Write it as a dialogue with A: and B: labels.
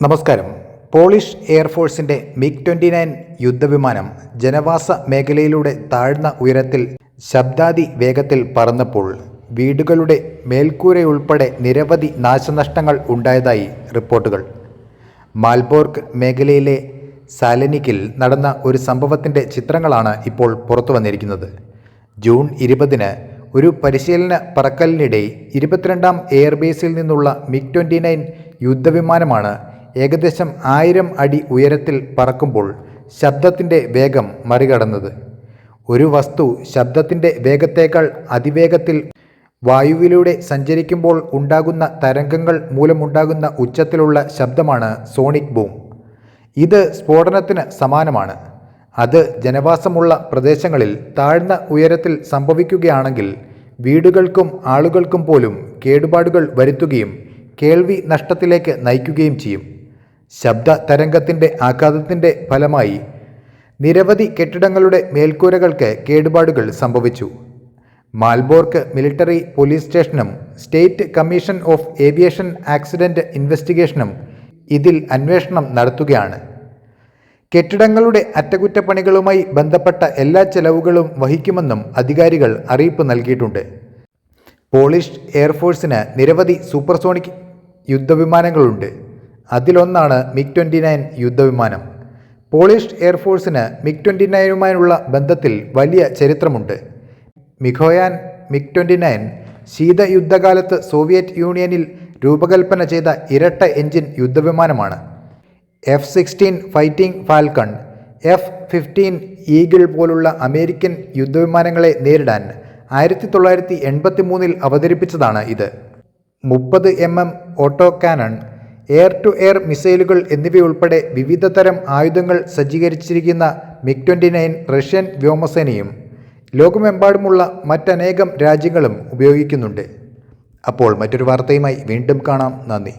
A: നമസ്കാരം. പോളിഷ് എയർഫോഴ്സിന്റെ MiG twenty nine യുദ്ധവിമാനം ജനവാസ മേഖലയിലൂടെ താഴ്ന്ന ഉയരത്തിൽ ശബ്ദാതി വേഗത്തിൽ പറന്നപ്പോൾ വീടുകളുടെ മേൽക്കൂരയുൾപ്പെടെ നിരവധി നാശനഷ്ടങ്ങൾ ഉണ്ടായതായി റിപ്പോർട്ടുകൾ. മാൽബോർഗ് മേഖലയിലെ സാലനിക്കിൽ നടന്ന ഒരു സംഭവത്തിന്റെ ചിത്രങ്ങളാണ് ഇപ്പോൾ പുറത്തു വന്നിരിക്കുന്നത്. ജൂൺ ഇരുപതിന് ഒരു പരിശീലന പറക്കലിനിടെ ഇരുപത്തിരണ്ടാം എയർബേസിൽ നിന്നുള്ള മിഗ് ട്വന്റി നയൻ യുദ്ധവിമാനമാണ് ഏകദേശം ആയിരം അടി ഉയരത്തിൽ പറക്കുമ്പോൾ ശബ്ദത്തിന്റെ വേഗം മറികടന്നത്. ഒരു വസ്തു ശബ്ദത്തിന്റെ വേഗത്തേക്കാൾ അതിവേഗത്തിൽ വായുവിലൂടെ സഞ്ചരിക്കുമ്പോൾ ഉണ്ടാകുന്ന തരംഗങ്ങൾ മൂലമുണ്ടാകുന്ന ഉച്ചത്തിലുള്ള ശബ്ദമാണ് സോണിക് ബൂം. ഇത് സ്ഫോടനത്തിന് സമാനമാണ്. അത് ജനവാസമുള്ള പ്രദേശങ്ങളിൽ താഴ്ന്ന ഉയരത്തിൽ സംഭവിക്കുകയാണെങ്കിൽ വീടുകൾക്കും ആളുകൾക്കും പോലും കേടുപാടുകൾ വരുത്തുകയും കേൾവി നഷ്ടത്തിലേക്ക് നയിക്കുകയും ചെയ്യും. ശബ്ദ തരംഗത്തിന്റെ ആഘാതത്തിന്റെ ഫലമായി നിരവധി കെട്ടിടങ്ങളുടെ മേൽക്കൂരകൾക്ക് കേടുപാടുകൾ സംഭവിച്ചു. മാൽബോർക്ക് മിലിറ്ററി പോലീസ് സ്റ്റേഷനും state commission of aviation accident ഇൻവെസ്റ്റിഗേഷനും ഇതിൽ അന്വേഷണം നടത്തുകയാണ്. കെട്ടിടങ്ങളുടെ അറ്റകുറ്റപ്പണികളുമായി ബന്ധപ്പെട്ട എല്ലാ ചെലവുകളും വഹിക്കുമെന്നും അധികാരികൾ അറിയിപ്പ് നൽകിയിട്ടുണ്ട്. പോളിഷ് എയർഫോഴ്സിന് നിരവധി സൂപ്പർസോണിക് യുദ്ധവിമാനങ്ങളുണ്ട്. അതിലൊന്നാണ് മിഗ് ട്വന്റി നയൻ യുദ്ധവിമാനം. പോളിഷ് എയർഫോഴ്സിന് മിഗ് ട്വന്റി നയനുമായുള്ള ബന്ധത്തിൽ വലിയ ചരിത്രമുണ്ട്. മിഖോയാൻ മിഗ് ട്വന്റി നയൻ ശീതയുദ്ധകാലത്ത് സോവിയറ്റ് യൂണിയനിൽ രൂപകൽപ്പന ചെയ്ത ഇരട്ട engine യുദ്ധവിമാനമാണ്. F sixteen fighting falcon F fifteen eagle പോലുള്ള അമേരിക്കൻ യുദ്ധവിമാനങ്ങളെ നേരിടാൻ ആയിരത്തി തൊള്ളായിരത്തി എൺപത്തി മൂന്നിൽ അവതരിപ്പിച്ചതാണ് ഇത്. മുപ്പത് M M auto cannon air to air മിസൈലുകൾ എന്നിവയുൾപ്പെടെ വിവിധ തരം ആയുധങ്ങൾ സജ്ജീകരിച്ചിരിക്കുന്ന മിഗ് ട്വന്റി നയൻ റഷ്യൻ വ്യോമസേനയും ലോകമെമ്പാടുമുള്ള മറ്റനേകം രാജ്യങ്ങളും ഉപയോഗിക്കുന്നുണ്ട്. അപ്പോൾ മറ്റൊരു വാർത്തയുമായി വീണ്ടും കാണാം. നന്ദി.